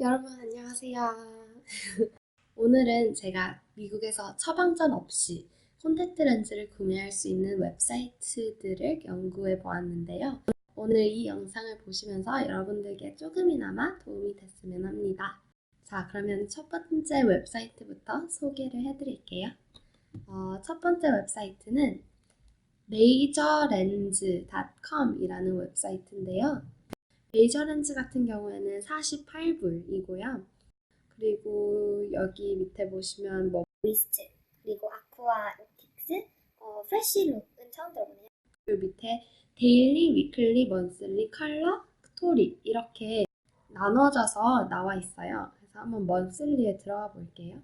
여러분 안녕하세요. 오늘은 제가 미국에서 처방전 없이 콘택트 렌즈를 구매할 수 있는 웹사이트들을 연구해 보았는데요. 오늘 이 영상을 보시면서 여러분들께 조금이나마 도움이 됐으면 합니다. 자, 그러면 첫 번째 웹사이트부터 소개를 해드릴게요. 어, 첫 번째 웹사이트는 majorlens.com이라는 웹사이트인데요. 메이저 렌즈 같은 경우에는 48불이고요. 그리고 여기 밑에 보시면 뭐 미스트 그리고 아쿠아 오틱스 어, 프레쉬룩은 처음 들어보네요. 그리고 밑에 데일리, 위클리, 먼슬리, 컬러, 토릭 이렇게 나눠져서 나와 있어요. 그래서 한번 먼슬리에 들어가 볼게요.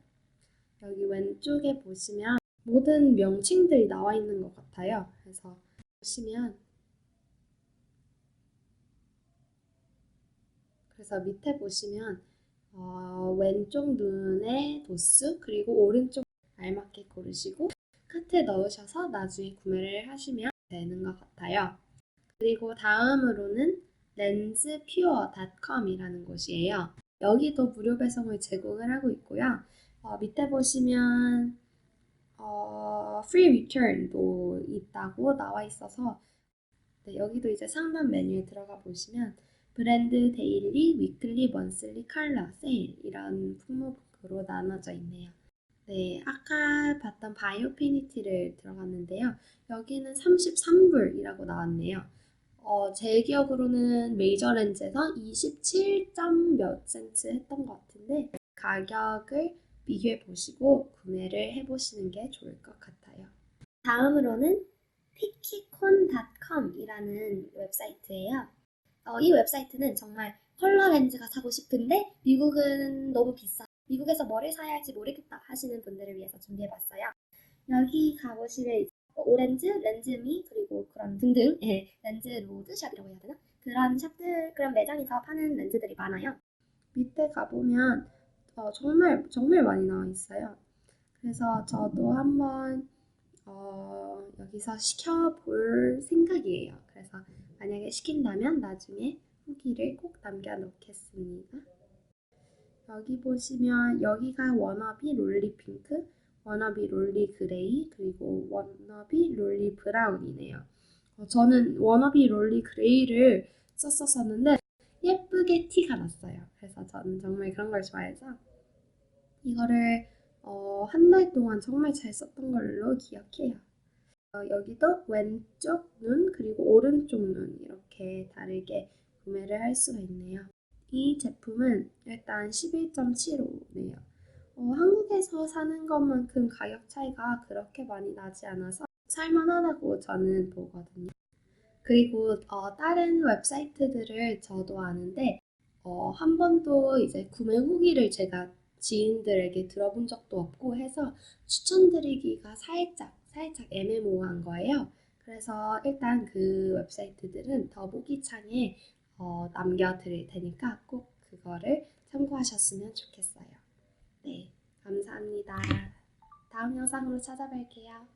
여기 왼쪽에 보시면 모든 명칭들이 나와 있는 것 같아요. 그래서 보시면 그래서 밑에 보시면 어, 왼쪽 눈의 도수 그리고 오른쪽 알맞게 고르시고 카트에 넣으셔서 나중에 구매를 하시면 되는 것 같아요. 그리고 다음으로는 lenspure.com이라는 곳이에요. 여기도 무료 배송을 제공을 하고 있고요. 어, 밑에 보시면 어, free return도 있다고 나와 있어서 네, 여기도 이제 상단 메뉴에 들어가 보시면 브랜드 데일리, 위클리, 먼슬리, 컬러, 세일 이런 품목으로 나눠져 있네요. 네, 아까 봤던 바이오피니티를 들어갔는데요. 여기는 33불이라고 나왔네요. 어, 제 기억으로는 메이저 렌즈에서 27점 몇 센트 했던 것 같은데 가격을 비교해 보시고 구매를 해 보시는 게 좋을 것 같아요. 다음으로는 pickicon.com이라는 웹사이트예요. 어, 이 웹사이트는 정말 컬러 렌즈가 사고 싶은데 미국은 너무 비싸. 미국에서 뭐를 사야 할지 모르겠다 하시는 분들을 위해서 준비해봤어요. 여기 가보시면 이제 오렌즈, 렌즈미 그리고 그런 등등 예, 렌즈 로드샵이라고 해야 되나? 그런 샵들 그런 매장에서 파는 렌즈들이 많아요. 밑에 가보면 어, 정말 정말 많이 나와 있어요. 그래서 저도 한번 어, 여기서 시켜볼 생각이에요. 그래서 만약에 시킨다면 나중에 후기를 꼭 남겨놓겠습니다. 여기 보시면 여기가 워너비 롤리 핑크, 워너비 롤리 그레이, 그리고 워너비 롤리 브라운이네요. 어, 저는 워너비 롤리 그레이를 썼었었는데 예쁘게 티가 났어요. 그래서 저는 정말 그런 걸 좋아해서 이거를 어, 한 달 동안 정말 잘 썼던 걸로 기억해요. 어, 여기도 왼쪽 눈 그리고 오른쪽 눈 이렇게 다르게 구매를 할 수가 있네요. 이 제품은 일단 11.75네요. 어, 한국에서 사는 것만큼 가격 차이가 그렇게 많이 나지 않아서 살만하다고 저는 보거든요. 그리고 어, 다른 웹사이트들을 저도 아는데 어, 한 번도 이제 구매 후기를 제가 지인들에게 들어본 적도 없고 해서 추천드리기가 살짝 살짝 애매모호한 거예요. 그래서 일단 그 웹사이트들은 더보기 창에 어, 남겨드릴 테니까 꼭 그거를 참고하셨으면 좋겠어요. 네, 감사합니다. 다음 영상으로 찾아뵐게요.